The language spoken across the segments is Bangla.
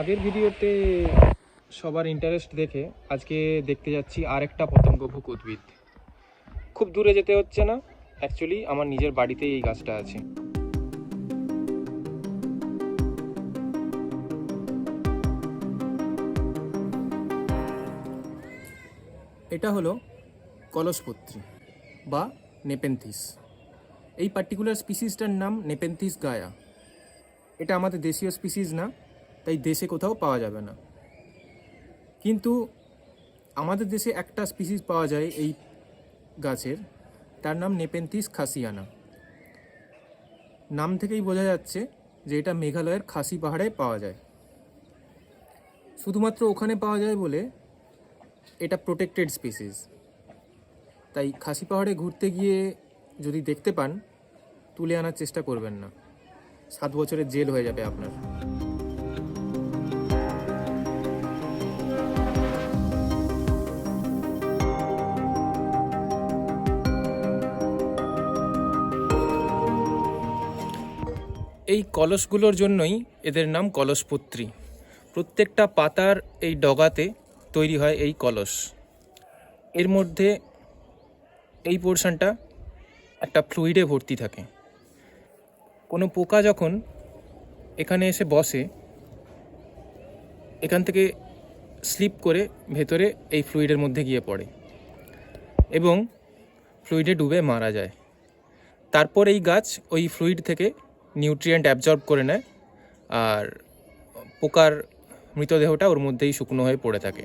আগের ভিডিওতে সবার ইন্টারেস্ট দেখে আজকে দেখতে যাচ্ছি আরেকটা পতঙ্গভুক উদ্ভিদ। খুব দূরে যেতে হচ্ছে না। অ্যাকচুয়ালি আমার নিজের বাড়িতেই এই গাছটা আছে। এটা হলো কলসপত্রী বা নেপেন্থিস। এই পার্টিকুলার স্পিসিসটার নাম নেপেন্থিস গায়া। এটা আমাদের দেশীয় স্পিসিস না। তাই দেশে কোথাও পাওয়া যাবে না। কিন্তু আমাদের দেশে একটা স্পিসিস পাওয়া যায় এই গাছের, তার নাম নেপেন্থিস খাসিয়ানা নাম থেকেই বোঝা যাচ্ছে যে এটা মেঘালয়ের খাসি পাহাড়ে পাওয়া যায়। শুধুমাত্র ওখানে পাওয়া যায় বলে এটা প্রোটেক্টেড স্পিসিস তাই খাসি পাহাড়ে ঘুরতে গিয়ে যদি দেখতে পান, তুলে আনার চেষ্টা করবেন না। সাত বছরের জেল হয়ে যাবে আপনার। এই কলসগুলোর জন্যই এদের নাম কলসপত্রী। প্রত্যেকটা পাতার এই ডগাতে তৈরি হয় এই কলস। এর মধ্যে এই পোর্শনটা একটা ফ্লুইডে ভর্তি থাকে। কোনো পোকা যখন এখানে এসে বসে, এখান থেকে স্লিপ করে ভেতরে এই ফ্লুইডের মধ্যে গিয়ে পড়ে এবং ফ্লুইডে ডুবে মারা যায়। তারপর এই গাছ ওই ফ্লুইড থেকে নিউট্রিয়েন্ট অ্যাবজর্ব করে নেয় আর পোকার মৃতদেহটা ওর মধ্যেই শুকনো হয়ে পড়ে থাকে।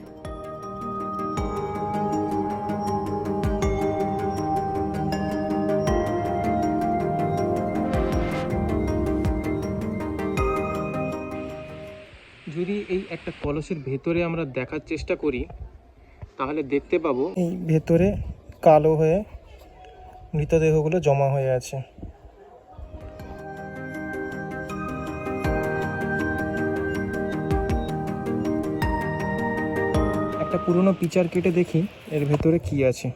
যদি এই একটা কলসের ভেতরে আমরা দেখার চেষ্টা করি তাহলে দেখতে পাবো এই ভেতরে কালো হয়ে মৃতদেহগুলো জমা হয়ে আছে। একটা পুরনো পিচার কেটে দেখি, এর ভেতরে কি আছে।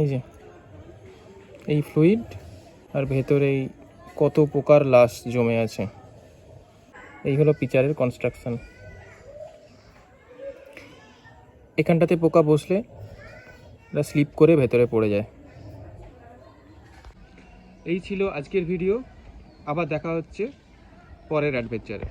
এই যে, এই ফ্লুইড আর ভেতরে এই কত প্রকার লাশ জমে আছে। এই হলো পিচারের কনস্ট্রাকশান এখানটাতে পোকা বসলে এটা স্লিপ করে ভেতরে পড়ে যায়। এই ছিল আজকের ভিডিও আবার দেখা হচ্ছে পরের অ্যাডভেঞ্চারে